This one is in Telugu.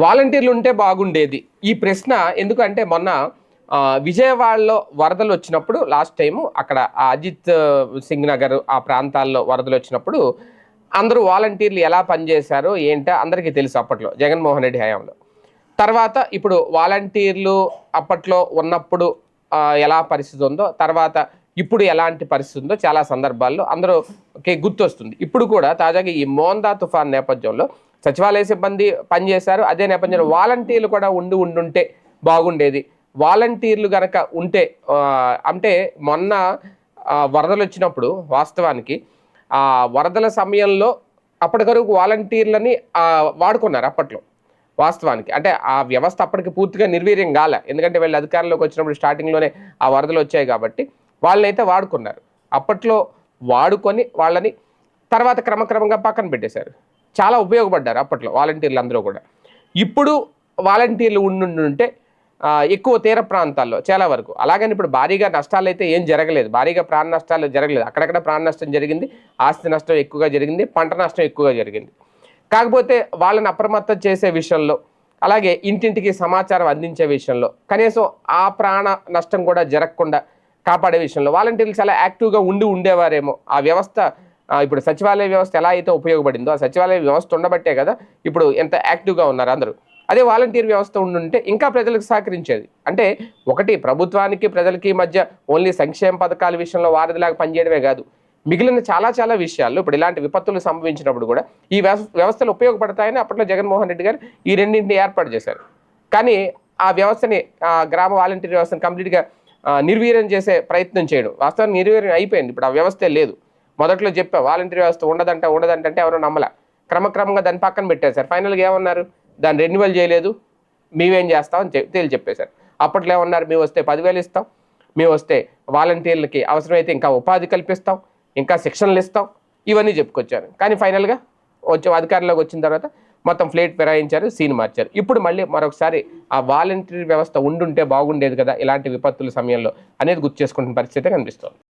వాలంటీర్లు ఉంటే బాగుండేది. ఈ ప్రశ్న ఎందుకంటే మొన్న విజయవాడలో వరదలు వచ్చినప్పుడు లాస్ట్ టైం అక్కడ అజిత్ సింగ్ నగర్ ఆ ప్రాంతాల్లో వరదలు వచ్చినప్పుడు అందరూ వాలంటీర్లు ఎలా పనిచేశారో ఏంటో అందరికీ తెలుసు అప్పట్లో జగన్మోహన్ రెడ్డి హయాంలో. తర్వాత ఇప్పుడు వాలంటీర్లు అప్పట్లో ఉన్నప్పుడు ఎలా పరిస్థితి ఉందో తర్వాత ఇప్పుడు ఎలాంటి పరిస్థితి ఉందో చాలా సందర్భాల్లో అందరూ గుర్తొస్తుంది. ఇప్పుడు కూడా తాజాగా ఈ మోందా తుఫాన్ నేపథ్యంలో సచివాలయ సిబ్బంది పనిచేశారు అదే నేపథ్యంలో వాలంటీర్లు కూడా ఉండి ఉండుంటే బాగుండేది. వాలంటీర్లు గనక ఉంటే అంటే మొన్న వరదలు వచ్చినప్పుడు వాస్తవానికి ఆ వరదల సమయంలో అప్పటికరకు వాలంటీర్లని వాడుకున్నారు అప్పట్లో. వాస్తవానికి. అంటే ఆ వ్యవస్థ అప్పటికి పూర్తిగా నిర్వీర్యం కాలే. ఎందుకంటే వీళ్ళు అధికారంలోకి వచ్చినప్పుడు స్టార్టింగ్లోనే ఆ వరదలు వచ్చాయి కాబట్టి వాళ్ళనైతే వాడుకున్నారు. అప్పట్లో వాడుకొని వాళ్ళని తర్వాత క్రమక్రమంగా పక్కన పెట్టేశారు. చాలా ఉపయోగపడ్డారు అప్పట్లో వాలంటీర్లు అందరూ కూడా. ఇప్పుడు వాలంటీర్లు ఉండుంటే ఎక్కువ తీర ప్రాంతాల్లో చాలా వరకు. అలాగని ఇప్పుడు భారీగా నష్టాలు అయితే ఏం జరగలేదు. భారీగా ప్రాణ నష్టాలు జరగలేదు. అక్కడక్కడ ప్రాణ నష్టం జరిగింది ఆస్తి నష్టం ఎక్కువగా జరిగింది పంట నష్టం ఎక్కువగా జరిగింది. కాకపోతే వాళ్ళని అప్రమత్తం చేసే విషయంలో అలాగే ఇంటింటికి సమాచారం అందించే విషయంలో కనీసం ఆ ప్రాణ నష్టం కూడా జరగకుండా కాపాడే విషయంలో వాలంటీర్లు చాలా యాక్టివ్గా ఉండి ఉండేవారేమో. ఆ వ్యవస్థ ఇప్పుడు సచివాలయ వ్యవస్థ ఎలా అయితే ఉపయోగపడిందో ఆ సచివాలయ వ్యవస్థ ఉండబట్టే కదా ఇప్పుడు ఎంత యాక్టివ్గా ఉన్నారు అందరూ. అదే వాలంటీర్ వ్యవస్థ ఉండుంటే ఇంకా ప్రజలకు సహకరించేది. అంటే ఒకటి ప్రభుత్వానికి ప్రజలకి మధ్య ఓన్లీ సంక్షేమ పథకాల విషయంలో వారధిలాగా పనిచేయడమే కాదు. మిగిలిన చాలా చాలా విషయాల్లో ఇప్పుడు ఇలాంటి విపత్తులు సంభవించినప్పుడు కూడా ఈ వ్యవస్థ వ్యవస్థలు ఉపయోగపడతాయని అప్పట్లో జగన్మోహన్ రెడ్డి గారు ఈ రెండింటిని ఏర్పాటు చేశారు. కానీ ఆ వ్యవస్థని ఆ గ్రామ వాలంటీర్ వ్యవస్థను కంప్లీట్గా నిర్వీర్యం చేసే ప్రయత్నం చేయడం వాస్తవానికి నిర్వీర్యం అయిపోయింది. ఇప్పుడు ఆ వ్యవస్థే లేదు. మొదట్లో చెప్పా వాలంటీర్ వ్యవస్థ ఉండదంట ఉండదంటే ఎవరో నమ్మల. క్రమక్రమంగా దాన్ని పక్కన పెట్టేశారు ఫైనల్గా ఏమన్నారు? దాన్ని రెన్యువల్ చేయలేదు. మేమేం చేస్తామని చెప్పి తేలి చెప్పేశారు. అప్పట్లో ఏమన్నారు? మేము వస్తే పదివేలు ఇస్తాం. మేము వస్తే వాలంటీర్లకి అవసరమైతే ఇంకా ఉపాధి కల్పిస్తాం. ఇంకా శిక్షణలు ఇస్తాం. ఇవన్నీ చెప్పుకొచ్చారు. కానీ ఫైనల్గా వచ్చి అధికారంలోకి వచ్చిన తర్వాత మొత్తం ఫ్లేట్ ఫిరాయించారు సీన్ మార్చారు. ఇప్పుడు మళ్ళీ మరొకసారి ఆ వాలంటీర్ వ్యవస్థ ఉండుంటే బాగుండేది కదా ఇలాంటి విపత్తుల సమయంలో అనేది గుర్తు చేసుకుంటున్న పరిస్థితి కనిపిస్తుంది.